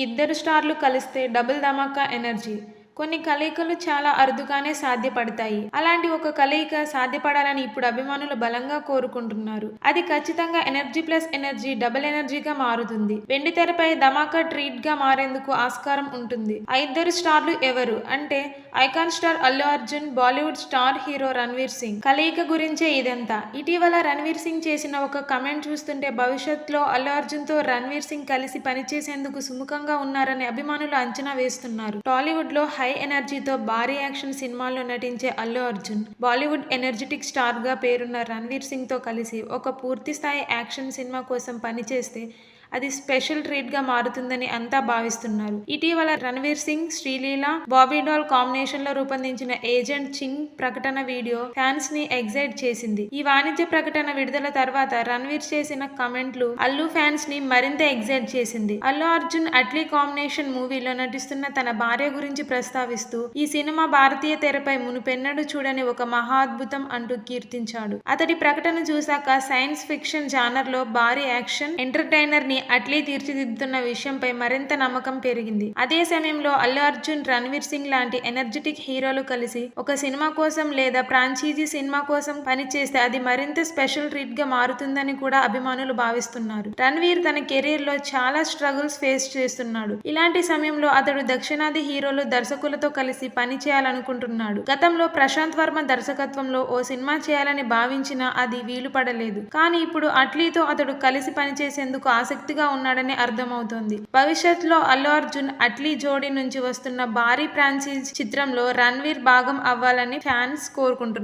ఇద్దరు స్టార్లు కలిస్తే డబుల్ ధమాకా ఎనర్జీ కొన్ని కలయికలు చాలా అరుదుగానే సాధ్యపడతాయి. అలాంటి ఒక కలయిక సాధ్యపడాలని ఇప్పుడు అభిమానులు బలంగా కోరుకుంటున్నారు. అది ఖచ్చితంగా ఎనర్జీ ప్లస్ ఎనర్జీ డబుల్ ఎనర్జీగా మారుతుంది. వెండి తెరపై ధమాకా ట్రీట్గా మారేందుకు ఆస్కారం ఉంటుంది. ఆ ఇద్దరు స్టార్లు ఎవరు అంటే icon star Allu Arjun Bollywood star hero Ranveer Singh. కలయిక గురించే ఇదంతా. ఇటీవల రణ్వీర్ సింగ్ చేసిన ఒక కమెంట్ చూస్తుంటే భవిష్యత్తులో అల్లు అర్జున్తో రణ్వీర్ సింగ్ కలిసి పనిచేసేందుకు సుముఖంగా ఉన్నారని అభిమానులు అంచనా వేస్తున్నారు. టాలీవుడ్లో హై హై ఎనర్జీతో భారీ యాక్షన్ సినిమాల్లో నటించే అల్లు అర్జున్ బాలీవుడ్ ఎనర్జెటిక్ స్టార్గా పేరున్న రణ్వీర్ సింగ్తో కలిసి ఒక పూర్తి స్థాయి యాక్షన్ సినిమా కోసం పనిచేస్తే అది స్పెషల్ ట్రీట్గా మారుతుందని అంతా భావిస్తున్నారు. ఇటీవల రణవీర్ సింగ్ శ్రీలీల బాబీడాల్ కాంబినేషన్లో రూపొందించిన ఏజెంట్ చింగ్ ప్రకటన వీడియో ఫ్యాన్స్ని ఎగ్జైట్ చేసింది. ఈ వాణిజ్య ప్రకటన విడుదల తర్వాత రణ్వీర్ చేసిన కమెంట్లు అల్లు ఫ్యాన్స్ని మరింత ఎగ్జైట్ చేసింది. అల్లు అర్జున్ అట్లీ కాంబినేషన్ మూవీలో నటిస్తున్న తన భార్య గురించి ప్రస్తావిస్తూ ఈ సినిమా భారతీయ తెరపై మునుపెన్నడూ చూడని ఒక మహాద్భుతం అంటూ కీర్తించాడు. అతడి ప్రకటన చూశాక సైన్స్ ఫిక్షన్ జానర్లో భారీ యాక్షన్ ఎంటర్టైనర్ని అట్లీ తీర్చిదిద్దుతున్న విషయంపై మరింత నమ్మకం పెరిగింది. అదే సమయంలో అల్లు అర్జున్ రణ్వీర్ సింగ్ లాంటి ఎనర్జెటిక్ హీరోలు కలిసి ఒక సినిమా కోసం లేదా ఫ్రాంచైజీ సినిమా కోసం పనిచేస్తే అది మరింత స్పెషల్ ట్రీట్గా మారుతుందని కూడా అభిమానులు భావిస్తున్నారు. రణ్వీర్ తన కెరీర్లో చాలా స్ట్రగుల్స్ ఫేస్ చేస్తున్నాడు. ఇలాంటి సమయంలో అతడు దక్షిణాది హీరోలు దర్శకులతో కలిసి పని చేయాలనుకుంటున్నాడు. గతంలో ప్రశాంత్ వర్మ దర్శకత్వంలో ఓ సినిమా చేయాలని భావించినా అది వీలు పడలేదు కానీ ఇప్పుడు అట్లీతో అతడు కలిసి పనిచేసేందుకు ఆసక్తిగా ఉన్నాడని అర్థమవుతోంది. భవిష్యత్తులో అల్లు అర్జున్ అట్లీ జోడీ నుంచి వస్తున్న భారీ ఫ్రాంచైజ్ చిత్రంలో రణ్వీర్ భాగం అవ్వాలని ఫ్యాన్స్ కోరుకుంటున్నారు.